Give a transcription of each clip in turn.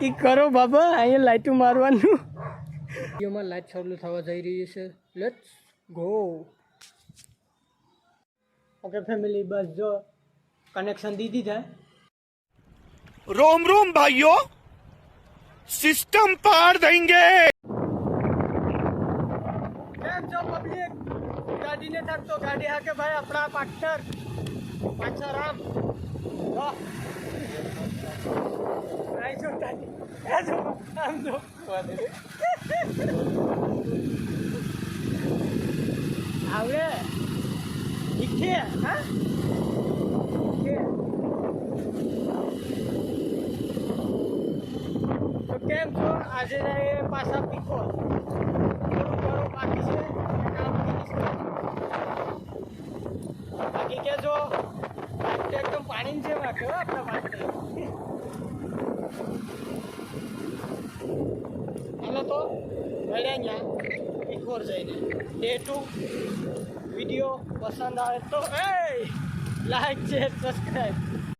કંઈક કરો બાબા અહીંયા લાઇટું મારવાનું વિડીયોમાં લાઇટ ચાલુ થવા જઈ રહી છે લેટ્સ ગો ઓકે ફેમિલી બસ જો કનેક્શન દીધી છે रोम रोम भाइयों सिस्टम पार देंगे કેમ છો પબ્લિક ગાડીને થાકતો ગાડી હાકે ભાઈ આપણા પાર્ટનર પાછા આ જો આમ જો આવડે છે હા છે? તો જાય પાછા પીકો થોડું ઘણું બાકી છે એ કામ ફિનિશ કરવાનું. બાકી કેજો વાટે એકદમ પાણી છે વાટે હો આપણા વાટે હાલો તો મળ્યા ત્યાં પીકોર જઈને ડે ટુ વીડિયો પસંદ આવે તો એ લાઈક છે સબસ્ક્રાઈબ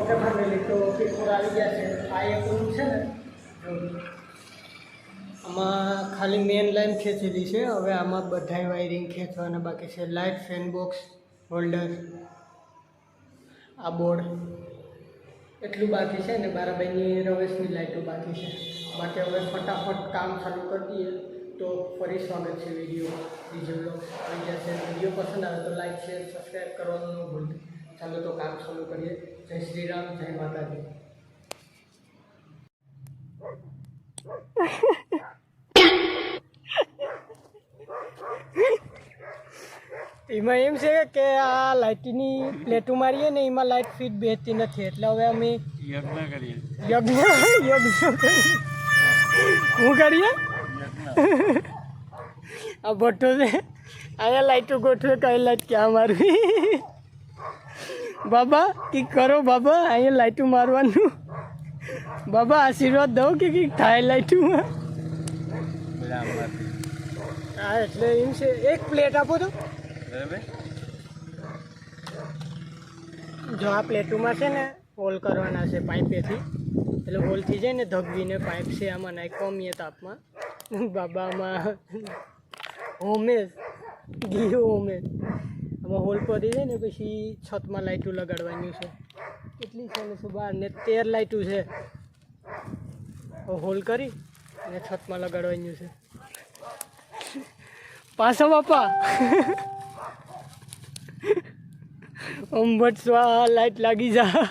ઓકે ફેમિલી તો પીકોર આવી ગયા છે આ એક રૂમ છે ને આમાં ખાલી મેન લાઈન ખેંચેલી છે. હવે આમાં બધાય વાયરિંગ ખેંચવાના બાકી છે. લાઇટ ફેન બોક્સ હોલ્ડર આ બોર્ડ એટલું બાકી છે ને બારાભાઈની રવેશની લાઇટો બાકી છે. બાકી હવે ફટાફટ કામ ચાલુ કરી દઈએ તો ફરી સ્વાગત છે વીડિયો બીજો બ્લોગ આવી છે વીડિયો પસંદ આવે તો લાઇક શેર સબસ્ક્રાઈબ કરવાનું ન ભૂલતા. ચાલો તો કામ ચાલુ કરીએ. જય શ્રી રામ જય માતાજી. એમાં એમ છે કે આ લાઇટની પ્લેટો મારીએ ને એમાં લાઇટ ફીટ બેસતી નથી. એટલે હવે અમે યજ્ઞ યજ્ઞ યજ્ઞ શું કરીએ? આ ભઠ્ઠો છે. અહીંયા લાઇટો ગોઠવે કઈ લાઇટ ક્યાં મારવી? બાબા કે કરો બાબા અહીંયા લાઇટું મારવાનું. બાબા આશીર્વાદ દો કે કંઈક થાય લાઇટું હા એટલે એમ છે. એક પ્લેટ આપો તો. જો આ પ્લેટોમાં છે ને હોલ કરવાના છે પાઇપેથી. એટલે હોલ થઈ જાય ને ધગવીને પાઇપ છે આમાં નાખ કમીએ તાપમાં. બાબામાં હોમેશ ઘી હોમેશ આમાં હોલ પડી જાય ને, પછી છતમાં લાઇટો લગાડવાની છે. કેટલી છે ને શું બાર ને તેર લાઇટો છે. હોલ કરી અને છતમાં લગાડવાનું છે. પાછો બાપા. અંબટ સ્વા લાઇટ લાગી જા.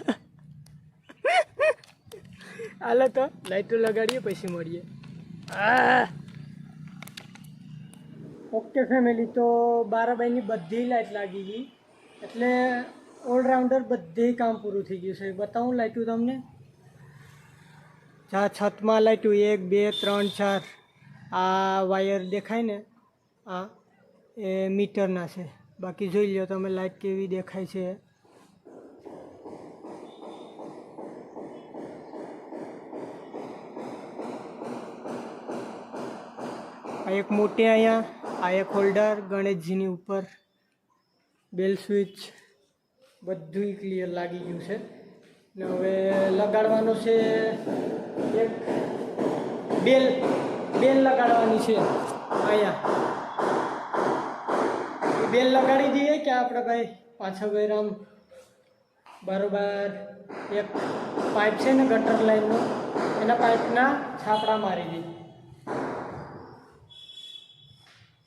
હાલો તો લાઇટો લગાડીએ, પછી મળીએ. આ. ઓકે ફેમિલી તો બારાબાઈની બધી લાઈટ લાગી ગઈ. એટલે ઓલરાઉન્ડર બધે કામ પૂરું થઈ ગયું છે. બતાવું લાઈટું તમને? જ્યાં છતમાં લાઈટું એક, બે, ત્રણ, ચાર. આ વાયર દેખાય ને? આ એ મીટરના છે. બાકી જોઈ લો તમે લાઇટ કેવી દેખાય છે. આ એક મોટી અહીંયા આ એક હોલ્ડર, ગણેશજીની ઉપર બેલ સ્વિચ બધું ક્લિયર લાગી ગયું છે. ને હવે લગાડવાનું છે એક બેલ બેલ લગાડવાની છે. અહીંયા બેલ લગાડી દઈએ કે આપણે ભાઈ પાછા ભાઈ રામ? બરોબર. એક પાઇપ છે ને ગટર લાઈનનો એના પાઇપના છાપડા મારી દઈએ.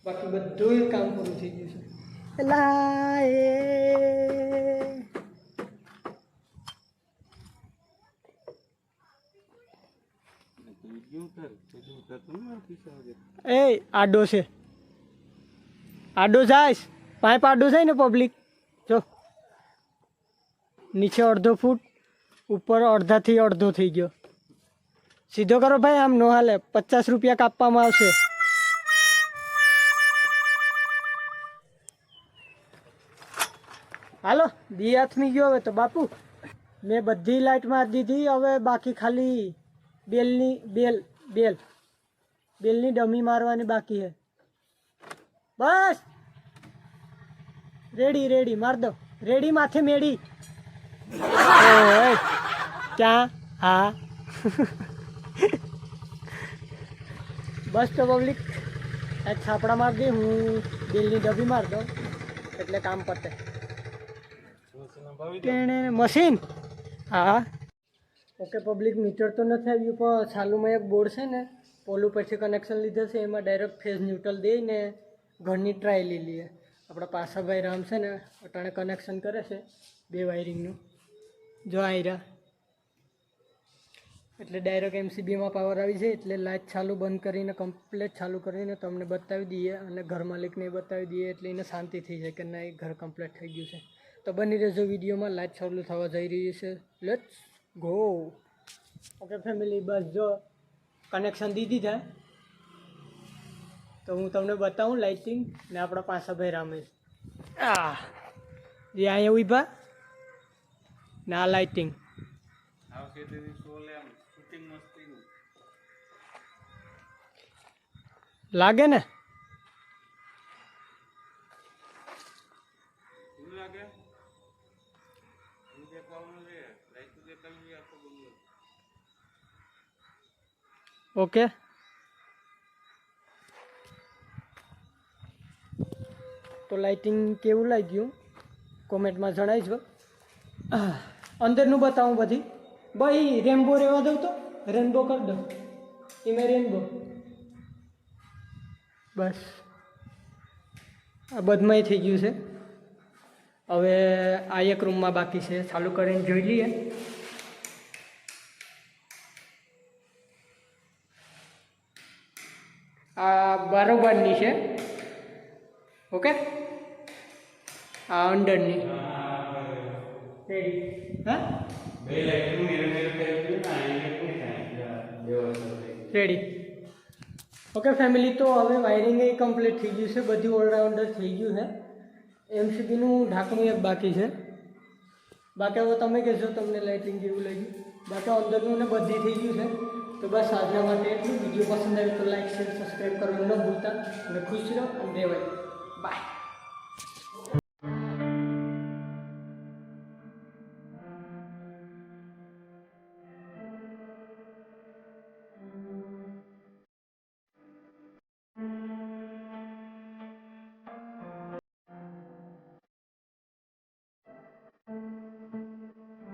બાકી બધું કામ પૂરું થઈ ગયું છે એલા એ એ આડો છે આડો જાય પાઇપ આડો જાય ને પબ્લિક જો નીચે અડધો ફૂટ ઉપર અડધાથી અડધો થઈ ગયો સીધો કરો ભાઈ આમ નો હાલે પચાસ રૂપિયા કાપવામાં આવશે હાલો, દી હાથમી ગયો હવે તો બાપુ. મેં બધી લાઇટ મારી દીધી, હવે બાકી ખાલી બેલની, બેલ બેલ. બેલની ડમી મારવાની બાકી છે બસ! રેડી રેડી, માર દો રેડી માથે મેડી ક્યાં? હા. બસ તો પબ્લિક. છાપડા માર દે, હું બેલની ડબી માર દઉં, એટલે કામ પતે. મશીન. હા. ઓકે પબ્લિક મીટર તો નથી આવ્યું, પણ ચાલુમાં એક બોર્ડ છે ને, પોલું પછી કનેક્શન લીધે છે, એમાં ડાયરેક્ટ ફેઝ ન્યુટ્રલ દઈને ઘરની ટ્રાય લઈએ. આપણા પાસાભાઈ રામ છે ને, અટાણે કનેક્શન કરે છે, બે વાયરિંગનું જો આયરા. એટલે ડાયરેક્ટ એમસીબીમાં પાવર આવી જાય, એટલે લાઇટ ચાલુ બંધ કરીને કમ્પ્લેટ ચાલુ કરીને તમને બતાવી દઈએ અને ઘર માલિકને બતાવી દઈએ, એટલે એને શાંતિ થઈ જાય કે ના એ ઘર કમ્પ્લેટ થઈ ગયું છે. તો બની રહેજો વિડીયોમાં. લાઈટ ચાલુ થવા જઈ રહી છે. લેટ્સ ગો ઓકે ફેમિલી બસ જો કનેક્શન દીધી છે. તો હું તમને બતાવું લાઇટિંગ ને આપણા પાસાભાઈ રામેશ. આ જે અહીંયા ઊભા ને આ લાઇટિંગ લાગે ને? ઓકે તો લાઇટિંગ કેવું લાગ્યું કોમેન્ટમાં જણાવજો આહ, અંદરનું બતાવું બધી। ભાઈ રેનબો રહેવા દઉં તો? રેનબો કરી દઉં। એમાં રેનબો બસ। આ બધમાંય થઈ ગયું છે। હવે આ એક રૂમમાં બાકી છે. ચાલુ કરીને જોઈ લઈએ. આ બારોબારની છે. ઓકે? આ અંડરની રેડી ઓકે ફેમિલી તો હવે વાયરિંગ કમ્પ્લીટ થઈ ગયું છે. બધું ઓલરાઉન્ડર થઈ ગયું છે. એમસીબીનું ઢાંકણું એક બાકી છે. બાકી હવે તમે કહેશો તમને લાઇટિંગ કેવું લાગ્યું? બાકી અંદરનું ને બધી થઈ ગયું છે. તો બસ આજના માટે એટલું વીડિયો પસંદ આવે તો લાઈક શેર સબસ્ક્રાઈબ કરવાનું ન ભૂલતા. અને ખુશ રહો અને રહેવાય બાય